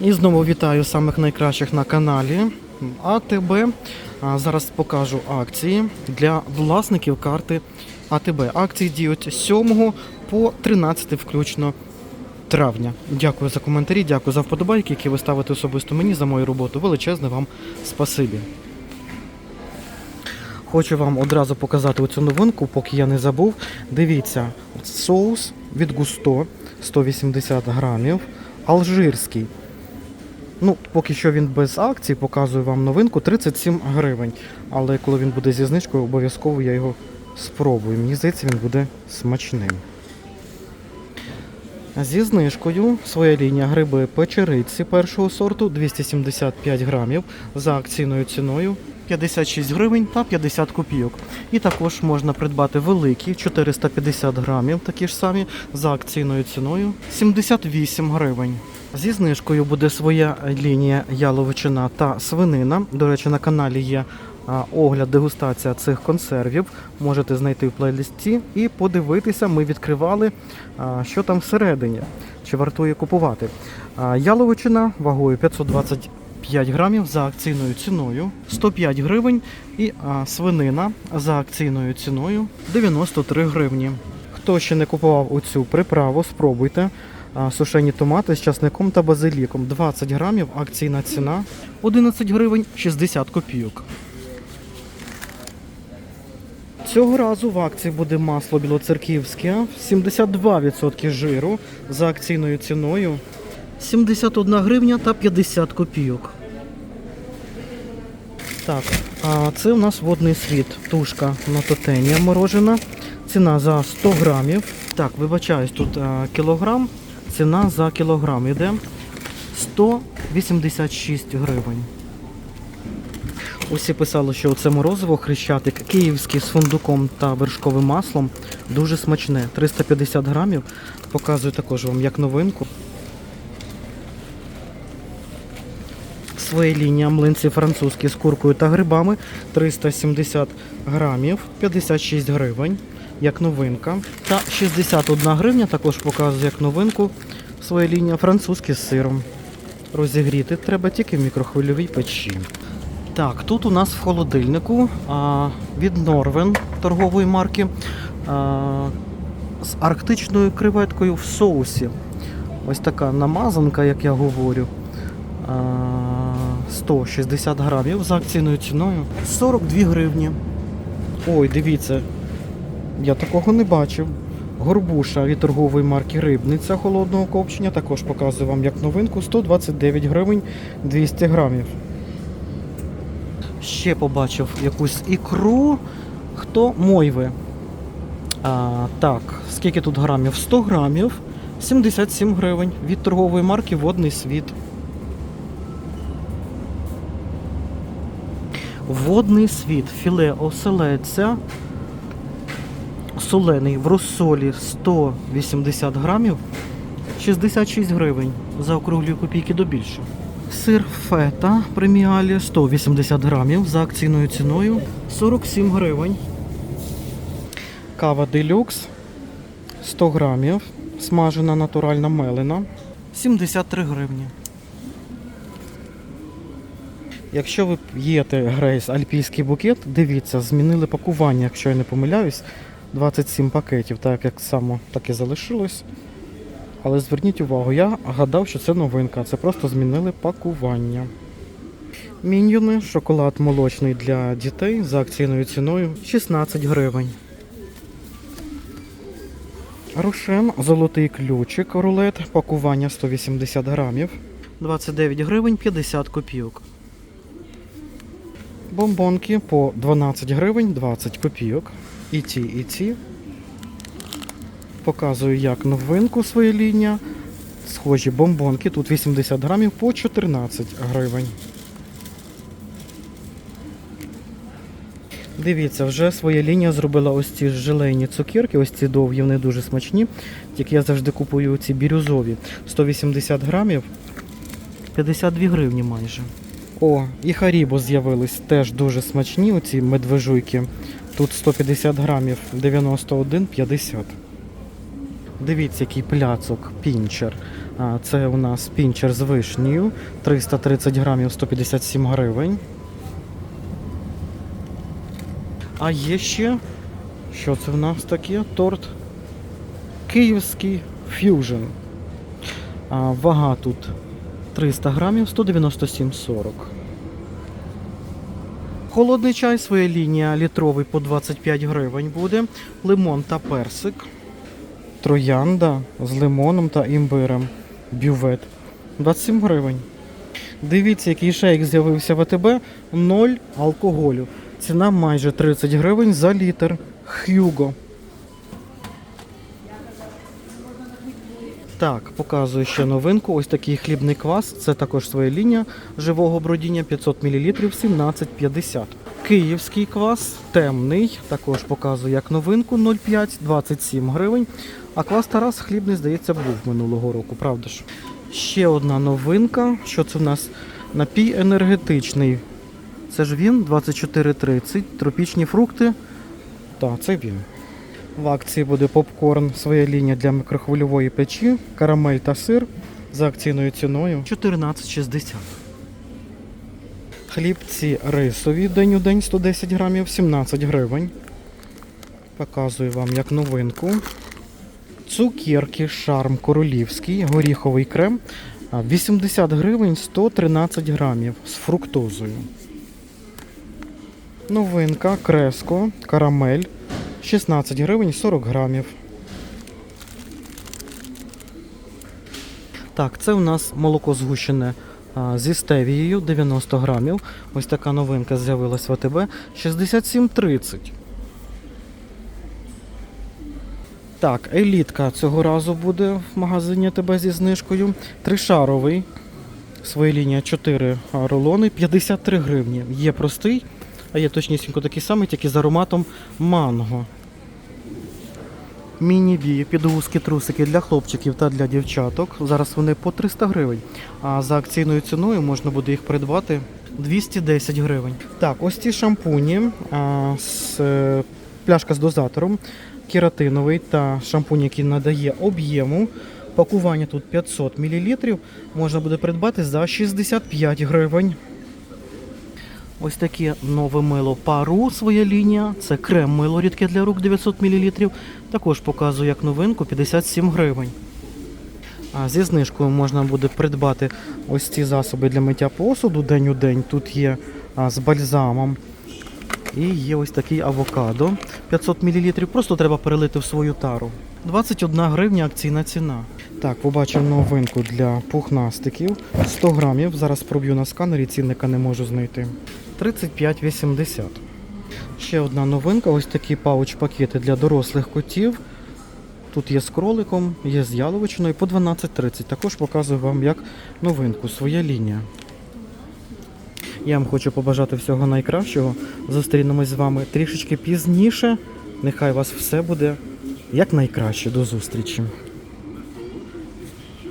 І знову вітаю самих найкращих на каналі АТБ. Зараз покажу акції для власників карти АТБ. Акції діють з 7 по 13 включно травня. Дякую за коментарі, дякую за вподобайки, які ви ставите особисто мені за мою роботу. Величезне вам спасибі. Хочу вам одразу показати оцю новинку, поки я не забув. Дивіться, соус від Густо 180 грамів, алжирський. Ну, поки що він без акції, показую вам новинку 37 гривень. Але коли він буде зі знижкою, обов'язково я його спробую. Мені здається, він буде смачним. Зі знижкою своя лінія гриби печериці першого сорту 275 грамів за акційною ціною 56 гривень та 50 копійок. І також можна придбати великі 450 грамів, такі ж самі за акційною ціною 78 гривень. Зі знижкою буде своя лінія яловичина та свинина. До речі, на каналі є огляд, дегустація цих консервів. Можете знайти в плейлисті і подивитися. Ми відкривали, що там всередині, чи вартує купувати. Яловичина вагою 525 грамів за акційною ціною 105 гривень. І а, свинина за акційною ціною 93 гривні. Хто ще не купував оцю приправу, спробуйте. Сушені томати з часником та базиліком 20 грамів, акційна ціна 11 гривень 60 копійок. Цього разу в акції буде масло білоцерківське 72% жиру за акційною ціною 71 гривня та 50 копійок. Так, а це у нас водний світ. Тушка на тотенія морожена. Ціна за 100 грамів. Так, вибачаюсь, тут а, кілограм. Ціна за кілограм йде 186 гривень. Усі писали, що це морозиво хрещатик київське з фундуком та вершковим маслом. Дуже смачне. 350 грамів. Показую також вам як новинку. Своя лінія млинці французькі з куркою та грибами 370 грамів, 56 гривень, як новинка. Та 61 гривня також показую як новинку. Своя лінія французькі з сиром. Розігріти треба тільки в мікрохвильовій печі. Так, тут у нас в холодильнику а, від Норвен торгової марки а, з арктичною креветкою в соусі. Ось така намазанка, як я говорю. А, 160 грамів за акційною ціною 42 гривні. Ой, дивіться, я такого не бачив. Горбуша від торгової марки Рибниця холодного копчення. Також показую вам як новинку 129 гривень 200 грамів. Ще побачив якусь ікру. Хто мойви? А, так, скільки тут грамів? 100 грамів, 77 гривень від торгової марки Водний світ. Водний світ, філе оселедця, солений в розсолі 180 грамів, 66 гривень. За округлі копійки до більше. Сир фета преміалі 180 грамів за акційною ціною 47 гривень. Кава делюкс 100 грамів. Смажена натуральна мелена 73 гривні. Якщо ви п'єте грейс альпійський букет, дивіться, змінили пакування, якщо я не помиляюсь, 27 пакетів, так як само так і залишилось. Але зверніть увагу, я гадав, що це новинка, це просто змінили пакування. Міньйони, шоколад молочний для дітей за акційною ціною 16 гривень. Рошен, золотий ключик, рулет, пакування 180 грамів, 29 гривень 50 копійок. Бомбонки по 12 гривень 20 копійок. І ті, і ті. Показую як новинку своя лінія. Схожі бомбонки. Тут 80 грамів по 14 гривень. Дивіться, вже своя лінія зробила ось ці желейні цукерки, ось ці довгі, вони дуже смачні. Тільки я завжди купую ці бірюзові. 180 грамів, 52 гривні майже. О, і Харібо з'явились теж дуже смачні, оці медвежуйки. Тут 150 грамів, 91,50. Дивіться, який пляцок, пінчер. Це у нас пінчер з вишнею, 330 грамів 157 гривень. А є ще, що це в нас таке? Торт Київський ф'южн. Вага тут 300 грамів 197,40. Холодний чай, своя лінія літровий по 25 гривень буде. Лимон та персик. Троянда з лимоном та імбирем. Бювет 27 гривень. Дивіться, який шейк з'явився в АТБ. 0 алкоголю. Ціна майже 30 гривень за літр. Х'юго. Так, показую ще новинку. Ось такий хлібний квас. Це також своя лінія живого бродіння 500 мл 17,50. Київський квас темний. Також показую як новинку 0,5 27 гривень. А квас Тарас хлібний, здається, був минулого року, правда ж? Ще одна новинка. Що це в нас? Напій енергетичний. Це ж він 24,30. Тропічні фрукти. Так, це він. В акції буде попкорн, своя лінія для мікрохвильової печі, карамель та сир за акційною ціною 14,60. Хлібці рисові день у день 110 грамів, 17 гривень. Показую вам як новинку. Цукерки шарм королівський, горіховий крем. 80 гривень 113 грамів з фруктозою. Новинка креско, карамель 16 гривень 40 грамів. Так, це у нас молоко згущене зі стевією 90 грамів. Ось така новинка з'явилась в АТБ 67,30. Так, елітка цього разу буде в магазині АТБ зі знижкою. Тришаровий. Своя лінія 4 рулони 53 гривні. Є простий, а є точнісінько такий самий, тільки з ароматом манго. Міні-бі, підгузки трусики для хлопчиків та для дівчаток. Зараз вони по 300 гривень. А за акційною ціною можна буде їх придбати 210 гривень. Так, ось ці шампуні а, з е, пляшка з дозатором, кератиновий та шампунь, який надає об'єму. Пакування тут 500 мл. Можна буде придбати за 65 гривень. Ось таке нове мило пару своя лінія. Це крем мило рідке для рук 900 мл. Також показую як новинку 57 гривень. А зі знижкою можна буде придбати ось ці засоби для миття посуду день у день. Тут є а, з бальзамом. І є ось такий авокадо 500 мл. Просто треба перелити в свою тару. 21 гривня акційна ціна. Так, побачив новинку для пухнастиків. 100 грамів. Зараз проб'ю на сканері, цінника не можу знайти. 35,80. Ще одна новинка, ось такі пауч-пакети для дорослих котів. Тут є з кроликом, є з яловичиною по 12,30. Також показую вам як новинку, своя лінія. Я вам хочу побажати всього найкращого. Зустрінемось з вами трішечки пізніше. Нехай у вас все буде як найкраще. До зустрічі.